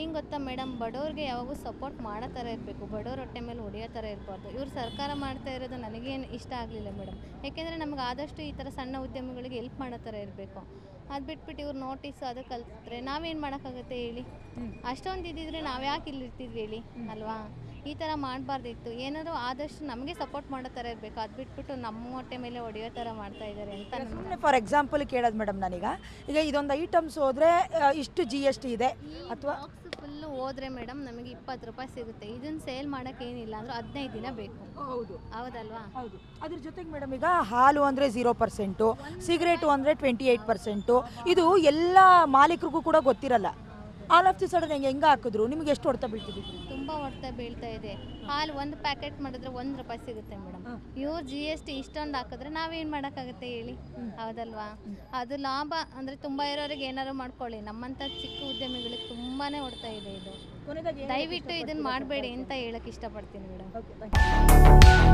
ಏನು ಗೊತ್ತಾ ಮೇಡಮ್ ಬಡವ್ರಿಗೆ ಯಾವಾಗೂ ಸಪೋರ್ಟ್ ಮಾಡೋ ಥರ ಇರಬೇಕು. ಬಡವ್ರ ಹೊಟ್ಟೆ ಮೇಲೆ ಹೊಡೆಯೋ ಥರ ಇರಬಾರ್ದು. ಇವ್ರು ಸರ್ಕಾರ ಮಾಡ್ತಾ ಇರೋದು ನನಗೇನು ಇಷ್ಟ ಆಗಲಿಲ್ಲ ಮೇಡಮ್ ಯಾಕೆಂದರೆ ನಮ್ಗೆ ಆದಷ್ಟು ಈ ಥರ ಸಣ್ಣ ಉದ್ಯಮಿಗಳಿಗೆ ಹೆಲ್ಪ್ ಮಾಡೋ ಥರ ಇರಬೇಕು. ಅದು ಬಿಟ್ಬಿಟ್ಟು ಇವ್ರು ನೋಟಿಸ್ ಅದು ಕಲ್ತ್ರೆ ನಾವೇನು ಮಾಡೋಕ್ಕಾಗುತ್ತೆ ಹೇಳಿ? ಅಷ್ಟೊಂದು ಇದ್ದಿದ್ರೆ ನಾವು ಯಾಕೆ ಇಲ್ಲಿರ್ತಿದ್ವಿ ಹೇಳಿ? ಅಲ್ವಾ? ಈ ಥರ ಮಾಡಬಾರ್ದಿತ್ತು. ಏನಾದರೂ ಆದಷ್ಟು ನಮಗೆ ಸಪೋರ್ಟ್ ಮಾಡೋ ಥರ ಇರಬೇಕು. ಅದು ಬಿಟ್ಬಿಟ್ಟು ನಮ್ಮ ಹೊಟ್ಟೆ ಮೇಲೆ ಹೊಡೆಯೋ ಥರ ಮಾಡ್ತಾ ಇದ್ದಾರೆ ಅಂತ ನನ್ನ ಸುಮ್ಮನೆ ಫಾರ್ ಎಕ್ಸಾಂಪಲ್ ಕೇಳೋದು ಮೇಡಮ್ ನಾನೀಗ. ಈಗ ಇದೊಂದು ಐಟಮ್ಸ್ ಹೋದರೆ ಇಷ್ಟು ಜಿ ಎಸ್ ಟಿ ಇದೆ. ಅಥವಾ ಬಾಕ್ಸ್ ಫುಲ್ಲು ಹೋದ್ರೆ ಮೇಡಮ್ ನಮಗೆ ಇಪ್ಪತ್ತು ರೂಪಾಯಿ ಸಿಗುತ್ತೆ. ಇದನ್ನ ಸೇಲ್ ಮಾಡೋಕೆ ಏನಿಲ್ಲ ಅಂದ್ರೆ ಹದಿನೈದು ದಿನ ಬೇಕು. ಹೌದು. ಹೌದಲ್ವಾ? ಹೌದು. ಅದ್ರ ಜೊತೆಗೆ ಮೇಡಮ್ ಈಗ ಹಾಲು ಅಂದರೆ ಝೀರೋ ಪರ್ಸೆಂಟು ಸಿಗರೇಟು ಅಂದರೆ ಟ್ವೆಂಟಿ ಏಯ್ಟ್ ಪರ್ಸೆಂಟು ಇದು ಎಲ್ಲ ಮಾಲೀಕರಿಗೂ ಕೂಡ ಗೊತ್ತಿರಲ್ಲ. ಆಲ್ ಆಫ್ ದಿ ಸಡನ್ ಹೆಂಗೆ ಹೆಂಗೆ ಹಾಕಿದ್ರು? ನಿಮ್ಗೆ ಎಷ್ಟು ಹೊಡೆತ ಬೀಳ್ತಿದ್ರು ತುಂಬ ಹೊಡ್ತಾ ಬೀಳ್ತಾ ಇದೆ. ಹಾಲು ಒಂದು ಪ್ಯಾಕೆಟ್ ಮಾಡಿದ್ರೆ ಒಂದು ರೂಪಾಯಿ ಸಿಗುತ್ತೆ ಮೇಡಮ್. ಇವ್ರು ಜಿ ಎಸ್ ಟಿ ಇಷ್ಟೊಂದು ಹಾಕಿದ್ರೆ ನಾವೇನು ಮಾಡೋಕ್ಕಾಗುತ್ತೆ ಹೇಳಿ? ಹೌದಲ್ವಾ? ಅದು ಲಾಭ ಅಂದರೆ ತುಂಬ ಇರೋರಿಗೆ ಏನಾದ್ರು ಮಾಡ್ಕೊಳ್ಳಿ. ನಮ್ಮಂಥ ಚಿಕ್ಕ ಉದ್ಯಮಿಗಳಿಗೆ ತುಂಬಾ ಹೊಡ್ತಾ ಇದೆ ಇದು. ದಯವಿಟ್ಟು ಇದನ್ನ ಮಾಡಬೇಡಿ ಅಂತ ಹೇಳಕ್ಕೆ ಇಷ್ಟಪಡ್ತೀನಿ ಮೇಡಮ್. ಓಕೆ